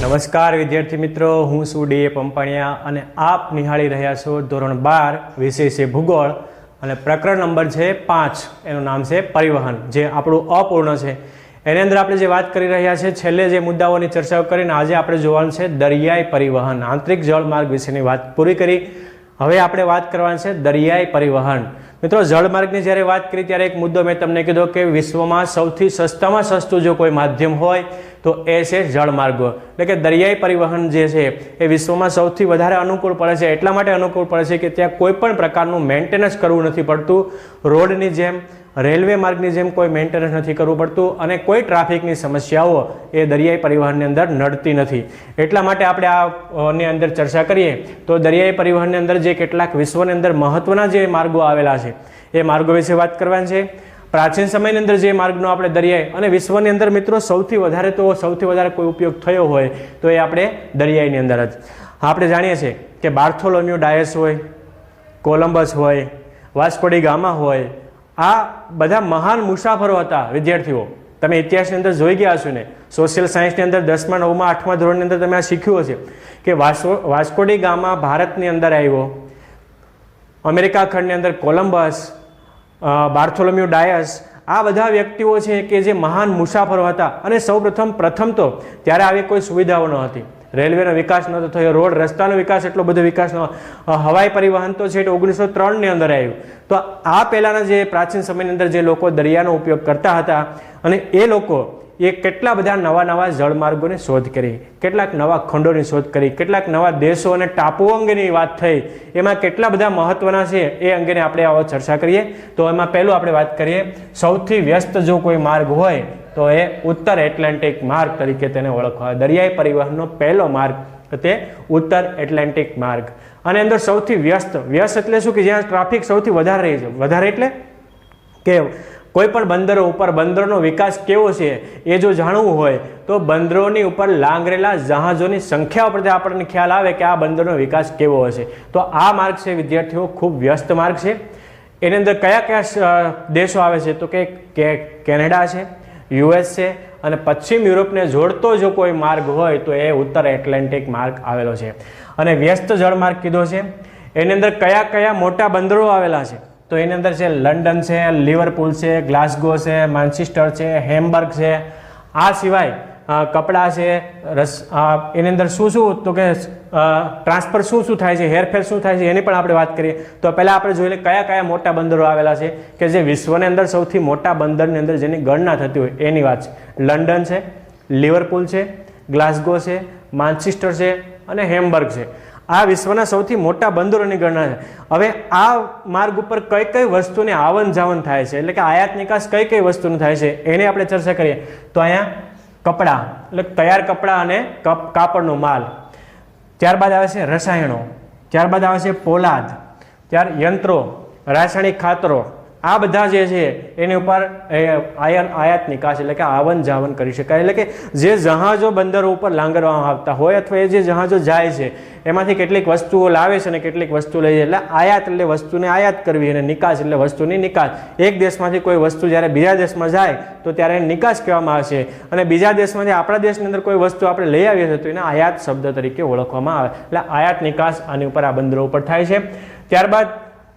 નમસ્કાર વિદ્યાર્થી મિત્રો, હું છું ડી એ પંપાણિયા અને આપ નિહાળી રહ્યા છો ધોરણ બાર વિષય છે ભૂગોળ અને પ્રકરણ નંબર છે પાંચ. એનું નામ છે પરિવહન, જે આપણું અપૂર્ણ છે. એની અંદર આપણે જે વાત કરી રહ્યા છે, છેલ્લે જે મુદ્દાઓની ચર્ચાઓ કરીને આજે આપણે જોવાનું છે દરિયાઈ પરિવહન, આંતરિક જળમાર્ગ વિશેની વાત પૂરી કરી. હવે આપણે વાત કરવાની છે દરિયાઈ પરિવહન. મિત્રો, જળમાર્ગની જ્યારે વાત કરી, ત્યારે એક મુદ્દો મેં તમને કીધો કે વિશ્વમાં સૌથી સસ્તામાં સસ્તું જો કોઈ માધ્યમ હોય, તો એ છે જળમાર્ગો. એટલે કે દરિયાઈ પરિવહન જે છે, એ વિશ્વમાં સૌથી વધારે અનુકૂળ પડે છે. એટલા માટે અનુકૂળ પડે છે કે ત્યાં કોઈ પણ પ્રકારનું મેન્ટેનન્સ કરવું નથી પડતું. રોડની જેમ રેલવે માર્ગની જેમ કોઈ મેન્ટેનન્સ નથી કરવું પડતું અને કોઈ ટ્રાફિકની સમસ્યાઓ એ દરિયાઈ પરિવહનની અંદર નડતી નથી. એટલા માટે આપણે આની અંદર ચર્ચા કરીએ તો દરિયાઈ પરિવહનની અંદર જે કેટલાક વિશ્વની અંદર મહત્વના જે માર્ગો આવેલા છે, એ માર્ગો વિશે વાત કરવાની છે. પ્રાચીન સમયની અંદર જે માર્ગનો આપણે દરિયાઈ અને વિશ્વની અંદર મિત્રો સૌથી વધારે તો સૌથી વધારે કોઈ ઉપયોગ થયો હોય તો એ આપણે દરિયાઈની અંદર જ. આપણે જાણીએ છીએ કે બાર્થોલોમ્યુ ડાયસ હોય, કોલંબસ હોય, વાસ્કોડી ગામા હોય આ બધા મહાન મુસાફરો હતા વિદ્યાર્થીઓ. તમે ઇતિહાસની અંદર જોઈ ગયા હશો ને. સોશિયલ સાયન્સની અંદર દસમા નવમા આઠમા ધોરણની અંદર તમે આ શીખ્યું હશે કે વાસ્કો વાસ્કોડી ગામા ભારતની અંદર આવ્યો. અમેરિકા ખંડની અંદર કોલંબસ અ, બાર્થોલોમ્યુ ડાયસ. આ બધા વ્યક્તિઓ છે કે જે મહાન મુસાફરો હતા. અને સૌપ્રથમ પ્રથમ તો ત્યારે આવી કોઈ સુવિધાઓ ન હતી. રેલવેનો વિકાસ નહોતો થયો, રોડ રસ્તાનો વિકાસ એટલો બધો વિકાસ ન હવાઈ પરિવહન તો છે ઓગણીસો ત્રણની અંદર આવ્યું. તો આ પહેલાંના જે પ્રાચીન સમયની અંદર જે લોકો દરિયાનો ઉપયોગ કરતા હતા અને એ લોકો એ કેટલા બધા નવા નવા જળમાર્ગોની શોધ કરી, કેટલાક નવા ખંડોની શોધ કરી, કેટલાક નવા દેશો અને ટાપુઓ અંગેની વાત થઈ. એમાં કેટલા બધા મહત્વના છે એ અંગેની આપણે આવો ચર્ચા કરીએ. તો એમાં પહેલું આપણે વાત કરીએ, સૌથી વ્યસ્ત જો કોઈ માર્ગ હોય તો એ ઉત્તર એટલાન્ટિક માર્ગ તરીકે તેને ઓળખવા. દરિયાઈ પરિવહનનો પહેલો માર્ગ તે ઉત્તર એટલાન્ટિક માર્ગ. અને અંદર સૌથી વ્યસ્ત વ્યસ્ત એટલે શું કે જ્યાં ટ્રાફિક સૌથી વધારે રહે છે? વધારે એટલે? કે કોઈ પણ બંદરો ઉપર બંદરોનો વિકાસ કેવો છે એ જો જાણવું હોય, તો બંદરોની ઉપર લાંગરેલા જહાજોની સંખ્યા પરથી આપણને ખ્યાલ આવે કે આ બંદરનો વિકાસ કેવો હશે. તો આ માર્ગ છે, વિદ્યાર્થીઓ, ખૂબ વ્યસ્ત માર્ગ છે. એની અંદર કયા કયા દેશો આવે છે? તો કે, કેનેડા છે યુએસ છે અને પશ્ચિમ યુરોપને જોડતો જો કોઈ માર્ગ હોય તો એ ઉત્તર એટલાન્ટિક માર્ગ આવેલો છે. અને વ્યસ્ત જળમાર્ગ કીધો છે. એની અંદર કયા કયા મોટા બંદરો આવેલા છે? તો એની અંદર છે લંડન છે, લિવરપુલ છે, ગ્લાસગો છે, માન્ચેસ્ટર છે, હેમબર્ગ છે. આ સિવાય કપડાં છે, રસ એની અંદર શું શું, તો કે ટ્રાન્સફર શું શું થાય છે હેરફેર શું થાય છે, એની પણ આપણે વાત કરીએ. તો પહેલાં આપણે જોઈ લઈએ કયા કયા મોટા બંદરો આવેલા છે, કે જે વિશ્વની અંદર સૌથી મોટા બંદરની અંદર જેની ગણના થતી હોય, એની વાત છે. લંડન છે, લિવરપુલ છે, ગ્લાસગો છે, માન્ચેસ્ટર છે અને હેમબર્ગ છે. આ વિશ્વના સૌથી મોટા બંદરોની ગણના છે. હવે આ માર્ગ ઉપર કઈ કઈ વસ્તુની આવન જાવન થાય છે, એટલે કે આયાત નિકાસ કઈ કઈ વસ્તુનું થાય છે, એની આપણે ચર્ચા કરીએ. તો અહીંયા કપડાં, એટલે તૈયાર કપડાં અને કપ, કાપડનો માલ. ત્યારબાદ આવે છે રસાયણો, ત્યારબાદ આવે છે પોલાદ, ત્યાર યંત્રો, રાસાયણિક ખાતરો. આ બધા જે છે, એની ઉપર આયન, આયાત નિકાસ એટલે કે આવન જાવન કરી શકાય. એટલે કે જે જહાજો બંદરો ઉપર લાંગરવામાં આવતા હોય અથવા એ જે જહાજો જાય છે, એમાંથી કેટલીક વસ્તુઓ લાવે છે અને કેટલીક વસ્તુ લઈ જાય એટલે આયાત એટલે વસ્તુને આયાત કરવી અને નિકાસ એટલે વસ્તુની નિકાસ. એક દેશમાંથી કોઈ વસ્તુ જ્યારે બીજા દેશમાં જાય, તો ત્યારે એને નિકાસ કહેવામાં આવે છે. અને બીજા દેશમાંથી આપણા દેશની અંદર કોઈ વસ્તુ આપણે લઈ આવીએ છીએ, તો એને આયાત શબ્દ તરીકે ઓળખવામાં આવે. એટલે આયાત નિકાસ આની ઉપર આ બંદરો ઉપર થાય છે. ત્યારબાદ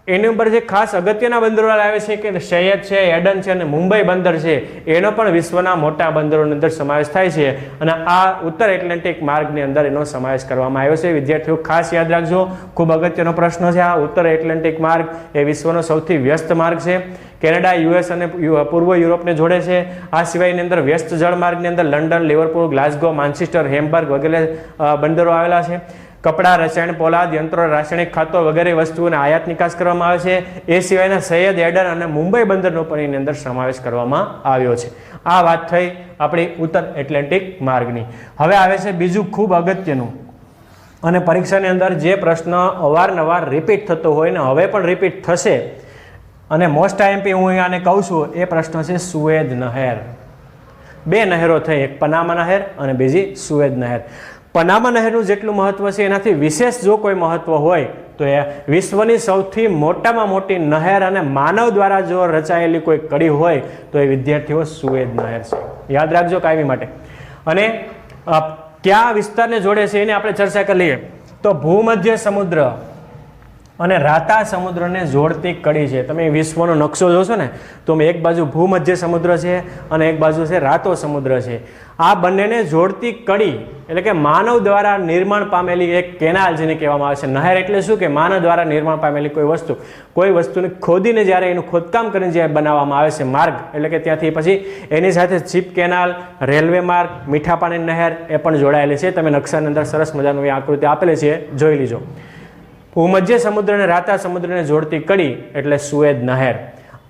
એની ઉપર જે ખાસ અગત્યના બંદરો આવે છે કે સૈયદ છે, એડન છે અને મુંબઈ બંદર છે, એનો પણ વિશ્વના મોટા બંદરોની અંદર સમાવેશ થાય છે અને આ ઉત્તર એટલાન્ટિક માર્ગની અંદર એનો સમાવેશ કરવામાં આવ્યો છે. વિદ્યાર્થીઓ, ખાસ યાદ રાખજો, ખૂબ અગત્યનો પ્રશ્ન છે આ ઉત્તર એટલાન્ટિક માર્ગ. એ વિશ્વનો સૌથી વ્યસ્ત માર્ગ છે. કેનેડા, યુએસ અને પૂર્વ યુરોપને જોડે છે. આ સિવાયની અંદર વ્યસ્ત જળમાર્ગની અંદર London, Liverpool, Glasgow, Manchester, Hamburg વગેરે બંદરો આવેલા છે. કપડાં રસાયણ, પોલાદ, યંત્રો, રાસાયણિક ખાતો વગેરે વસ્તુઓને આયાત નિકાસ કરવામાં આવે છે. એ સિવાયના સૈયદ એડર અને મુંબઈ બંદરનો પણ એની અંદર સમાવેશ કરવામાં આવ્યો છે. આ વાત થઈ આપણી ઉત્તર એટલાન્ટિક માર્ગની. હવે આવે છે બીજું ખૂબ અગત્યનું. અને પરીક્ષાની અંદર જે પ્રશ્ન અવારનવાર રિપીટ થતો હોય ને હવે પણ રિપીટ થશે. અને મોસ્ટ આઈએમપી હું આને કહું છું, એ પ્રશ્ન છે સુએદ નહેર. બે નહેરો થઈ, એક પનામા નહેર અને બીજી સુએદ નહેર. પનામા નહેરનું જેટલું મહત્વ છે, એનાથી વિશેષ જો કોઈ મહત્વ હોય, તો એ વિશ્વની સૌથી મોટામાં મોટી નહેર અને માનવ દ્વારા જો રચાયેલી કોઈ કડી હોય, તો એ વિદ્યાર્થીઓ સુએજ નહેર છે. યાદ રાખજો કાયમી માટે. અને કયા વિસ્તારને જોડે છે, એની આપણે ચર્ચા કરી લઈએ. તો ભૂમધ્ય સમુદ્ર. અને રાતા સમુદ્રને જોડતી કડી છે. તમે વિશ્વનો નકશો જોશો ને, તો એક બાજુ ભૂમધ્ય સમુદ્ર છે અને એક બાજુ છે રાતો સમુદ્ર છે. આ બંનેને જોડતી કડી એટલે કે માનવ દ્વારા નિર્માણ પામેલી એક કેનાલ જેને કહેવામાં આવે છે. નહેર એટલે શું? કે માનવ દ્વારા નિર્માણ પામેલી કોઈ વસ્તુ. કોઈ વસ્તુને ખોદીને જ્યારે એનું ખોદકામ કરીને જ્યારે બનાવવામાં આવે છે માર્ગ, એટલે કે ત્યાંથી પછી એની સાથે ચીપ કેનાલ, રેલવે માર્ગ મીઠા પાણી નહેર એ પણ જોડાયેલી છે. તમે નકશાની અંદર સરસ મજાનું એ આકૃતિ આપેલી છે. જોઈ લીજો. ભૂમધ્ય સમુદ્ર અને રાતા સમુદ્રને જોડતી કડી એટલે સુએદ નહેર.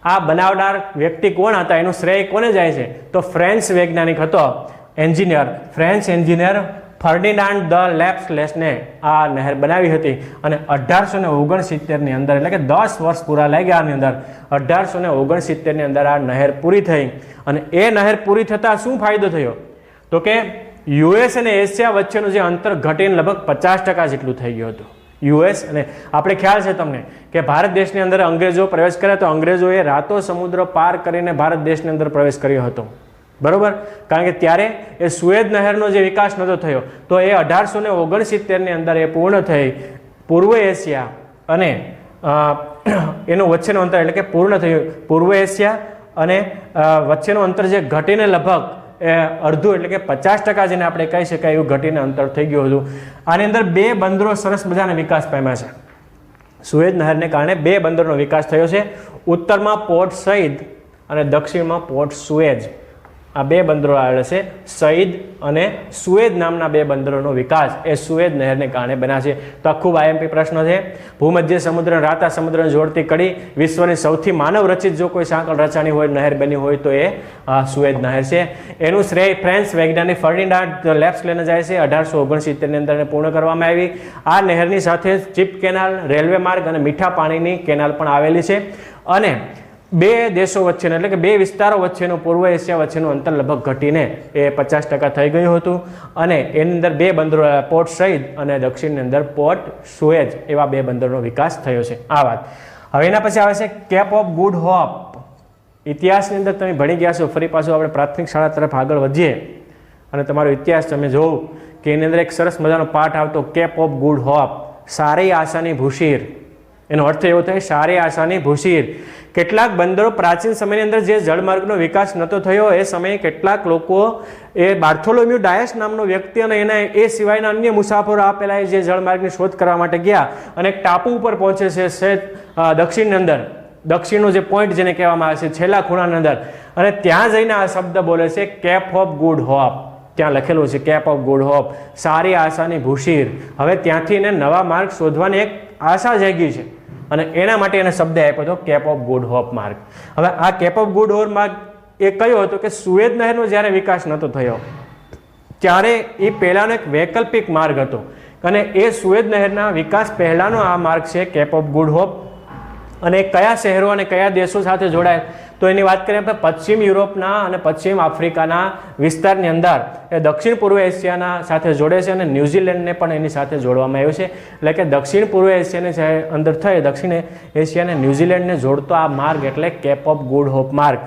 આ બનાવનાર વ્યક્તિ કોણ હતા? એનું શ્રેય કોને જાય છે? તો ફ્રેન્ચ વૈજ્ઞાનિક હતો engineer, French engineer Ferdinand de Lesseps લેસને આ નહેર બનાવી હતી અને અઢારસો ને ઓગણસિત્તેરની અંદર એટલે કે દસ વર્ષ પૂરા લાગ્યા આની અંદર. અઢારસો ને ઓગણસિત્તેરની અંદર આ નહેર પૂરી થઈ અને એ નહેર પૂરી થતાં શું ફાયદો થયો? તો કે યુએસ અને એશિયા વચ્ચેનું જે અંતર ઘટીને લગભગ પચાસ ટકા જેટલું થઈ ગયું હતું. યુએસ અને આપણે ખ્યાલ છે તમને કે ભારત દેશની અંદર અંગ્રેજો પ્રવેશ કર્યા તો અંગ્રેજોએ રાતો સમુદ્ર પાર કરીને ભારત દેશની અંદર પ્રવેશ કર્યો હતો. બરોબર? કારણ કે ત્યારે એ સુએદ નહેરનો જે વિકાસ નહોતો થયો, તો એ અઢારસો ને ઓગણસિત્તેરની અંદર એ પૂર્ણ થઈ. પૂર્વ એશિયા અને એનું વચ્ચેનું અંતર એટલે કે પૂર્ણ થયું. પૂર્વ એશિયા અને વચ્ચેનું અંતર જે ઘટીને લગભગ એ અડધું એટલે કે પચાસ ટકા જેને આપણે કહી શકાય એવું ઘટીને અંતર થઈ ગયું હતું. આની અંદર બે બંદરો સરસ મજાના વિકાસ પામ્યા છે. સુએજ નહેરને કારણે બે બંદરનો વિકાસ થયો છે. ઉત્તરમાં પોર્ટ સઈદ અને દક્ષિણમાં પોર્ટ સુએજ. આ બે બંદરો આવેલા છે. સઈદ અને સુએદ નામના બે બંદરોનો વિકાસ એ સુએદ નહેરને કારણે બન્યા છે. તો આ ખૂબ આઈએમપી પ્રશ્ન છે. ભૂમધ્ય સમુદ્ર, રાતા સમુદ્રને જોડતી કડી વિશ્વની સૌથી માનવ રચિત જો કોઈ સાંકળ રચાણી હોય, નહેર બની હોય તો એ, આ સુએજ નહેર છે. એનું શ્રેય ફ્રેન્ચ વૈજ્ઞાનિક ફર્ડિનાર્ડ લેબ્સ લઈને જાય છે. અઢારસો ઓગણસિત્તેરની અંદર પૂર્ણ કરવામાં આવી. આ નહેરની સાથે ચીપ કેનાલ, રેલવે માર્ગ અને મીઠા પાણીની કેનાલ પણ આવેલી છે. અને બે દેશો વચ્ચેનો એટલે કે બે વિસ્તારો વચ્ચેનું પૂર્વ એશિયા વચ્ચેનું અંતર લગભગ ઘટીને એ પચાસ ટકા થઈ ગયું હતું. અને એની અંદર બે બંદરો પોર્ટ સહિત અને દક્ષિણની અંદર પોર્ટ સુએજ એવા બે બંદરોનો વિકાસ થયો છે. આ વાત. હવે એના પછી આવે છે કેપ ઓફ ગુડ હોપ. ઇતિહાસની અંદર તમે ભણી ગયા છો, ફરી પાછું આપણે પ્રાથમિક શાળા તરફ આગળ વધીએ. અને તમારો ઇતિહાસ તમે જોવું કે એની અંદર એક સરસ મજાનો પાઠ આવતો, કેપ ઓફ ગુડ હોપ. સારી આશાની ભૂશીર એનો અર્થ એવો થાય, સારી આશાની ભૂશીર કેટલાક બંદરો પ્રાચીન સમયની અંદર જે જળમાર્ગનો વિકાસ નહોતો થયો, એ સમયે કેટલાક લોકો એ બાર્થોલોમ્યુ ડાયસ નામનો વ્યક્તિ અને એના એ સિવાયના અન્ય મુસાફરો આપેલા એ જે જળમાર્ગની શોધ કરવા માટે ગયા અને એક ટાપુ ઉપર પહોંચે છે દક્ષિણની અંદર. દક્ષિણનો જે પોઈન્ટ જેને કહેવામાં આવે છે, છેલ્લા ખૂણાની અંદર. અને ત્યાં જઈને આ શબ્દ બોલે છે, કેપ ઓફ ગુડ હોપ. ત્યાં લખેલું છે, કેપ ઓફ ગુડ હોપ. સારી આશાની ભૂશીર હવે ત્યાંથી એને નવા માર્ગ શોધવાની એક આશા જાગી છે. અને એના માટે એને શબ્દ આપ્યો હતો કેપ ઓફ ગુડ હોપ માર્ગ હવે આ કેપ ઓફ ગુડ હોપ માર્ગ એ કયો હતો કે સુએજ નહેરનો જ્યારે વિકાસ નહોતો થયો, ત્યારે એ પહેલાંનો એક વૈકલ્પિક માર્ગ હતો. અને એ સુએજ નહેરના વિકાસ પહેલાંનો આ માર્ગ છે કેપ ઓફ ગુડ હોપ અને કયા શહેરો અને કયા દેશો સાથે જોડાય તો એની વાત કરીએ આપણે પશ્ચિમ યુરોપના અને પશ્ચિમ આફ્રિકાના વિસ્તારની અંદર એ દક્ષિણ પૂર્વ એશિયાના સાથે જોડે છે અને ન્યૂઝીલેન્ડને પણ એની સાથે જોડવામાં આવ્યું છે. એટલે કે દક્ષિણ પૂર્વ એશિયાની અંદર થઈ દક્ષિણ એશિયાને ન્યૂઝીલેન્ડને જોડતો આ માર્ગ એટલે કેપ ઓફ ગુડ હોપ માર્ગ.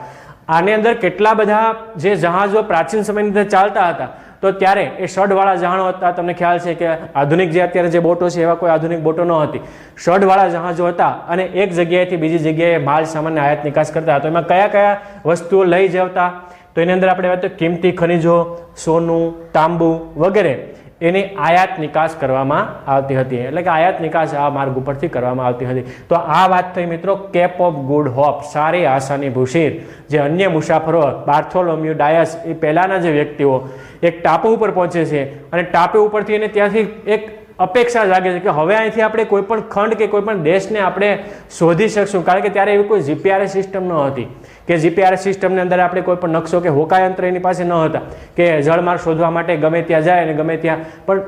આની અંદર કેટલા બધા જે જહાજો પ્રાચીન સમયની અંદર ચાલતા હતા તો ત્યારે એ શઢવાળા જહાજો હતા, તમને ખ્યાલ છે કે આધુનિક જે અત્યારે જે બોટો છે, એવા કોઈ આધુનિક બોટો ન હતી. શઢવાળા જહાજો હતા અને એક જગ્યાએથી બીજી જગ્યાએ માલ સામાન્ય આયાત નિકાસ કરતા તો એમાં કયા કયા વસ્તુઓ લઈ જતા તો એની અંદર આપણે વાત કિંમતી ખનિજો, સોનું, તાંબુ વગેરે. એની આયાત નિકાસ કરવામાં આવતી હતી. એટલે કે આયાત નિકાસ આ માર્ગ ઉપરથી કરવામાં આવતી હતી. તો આ વાત થઈ મિત્રો કેપ ઓફ ગુડ હોપ સારી આશાની ભૂશીર જે અન્ય મુસાફરો, બાર્થોલોમ્યુ ડાયસ, એ પહેલાંના જે વ્યક્તિઓ, એક ટાપુ ઉપર પહોંચે છે અને ટાપુ ઉપરથી એને ત્યાંથી એક અપેક્ષા જાગે છે કે હવે અહીંથી આપણે કોઈ પણ ખંડ કે કોઈ પણ દેશને આપણે શોધી શકશું. કારણ કે ત્યારે એવી કોઈ જીપીઆરએસ સિસ્ટમ ન હતી. કે જીપીઆરએસ સિસ્ટમની અંદર આપણે કોઈ પણ નકશો કે હોકાયંત્ર એની પાસે ન હતા, કે જળમાર્ગ શોધવા માટે ગમે ત્યાં જાય અને ગમે ત્યાં, પણ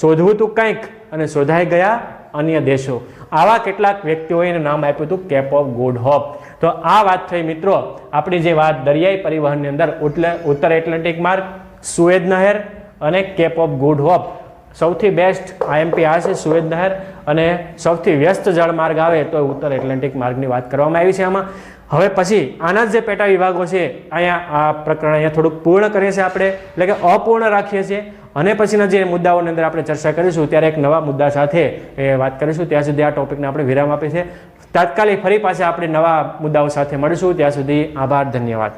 શોધવું તું કંઈક અને શોધાઈ ગયા અન્ય દેશો. આવા કેટલાક વ્યક્તિઓએ એનું નામ આપ્યું હતું કેપ ઓફ ગુડ હોપ તો આ વાત થઈ મિત્રો, આપણી જે વાત દરિયાઈ પરિવહનની અંદર ઉત્તર એટલાન્ટિક માર્ગ સુએજ નહેર અને કેપ ઓફ ગુડ હોપ સૌથી બેસ્ટ આઈએમપી આ છે સુએજ નહેર અને સૌથી વ્યસ્ત જળમાર્ગ આવે તો ઉત્તર એટલાન્ટિક માર્ગની વાત કરવામાં આવી છે આમાં. હવે પછી આના જ પેટા વિભાગો છે, અહીંયા આ પ્રકરણ અહીંયા થોડુંક પૂર્ણ કરીએ છીએ આપણે, એટલે કે અપૂર્ણ રાખીએ છીએ. અને પછીના જે મુદ્દાઓની અંદર આપણે ચર્ચા કરીશું, ત્યારે એક નવા મુદ્દા સાથે વાત કરીશું. ત્યાં સુધી આ ટોપિકને આપણે વિરામ આપીએ છીએ. તાત્કાલિક ફરી પાછા આપણે નવા મુદ્દાઓ સાથે મળીશું. ત્યાં સુધી આભાર, ધન્યવાદ.